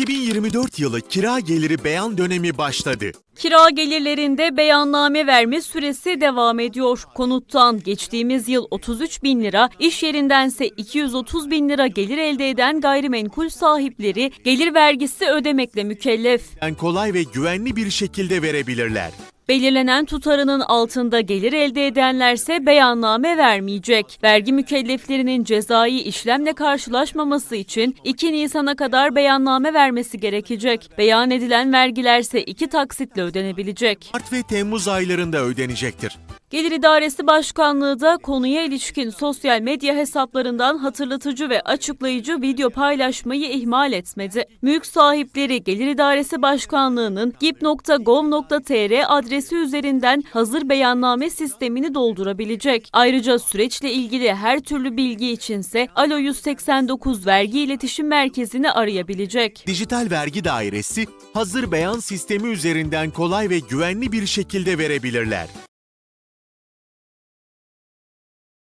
2024 yılı kira geliri beyan dönemi başladı. Kira gelirlerinde beyanname verme süresi devam ediyor. Konuttan geçtiğimiz yıl 33 bin lira, iş yerindense 230 bin lira gelir elde eden gayrimenkul sahipleri gelir vergisi ödemekle mükellef. Yani kolay ve güvenli bir şekilde verebilirler. Belirlenen tutarının altında gelir elde edenlerse beyanname vermeyecek. Vergi mükelleflerinin cezai işlemle karşılaşmaması için 2 Nisan'a kadar beyanname vermesi gerekecek. Beyan edilen vergilerse iki taksitle ödenebilecek. Mart ve Temmuz aylarında ödenecektir. Gelir İdaresi Başkanlığı da konuya ilişkin sosyal medya hesaplarından hatırlatıcı ve açıklayıcı video paylaşmayı ihmal etmedi. Mülk sahipleri Gelir İdaresi Başkanlığı'nın gip.gov.tr adresi üzerinden hazır beyanname sistemini doldurabilecek. Ayrıca süreçle ilgili her türlü bilgi içinse Alo 189 Vergi İletişim Merkezi'ni arayabilecek. Dijital Vergi Dairesi hazır beyan sistemi üzerinden kolay ve güvenli bir şekilde verebilirler.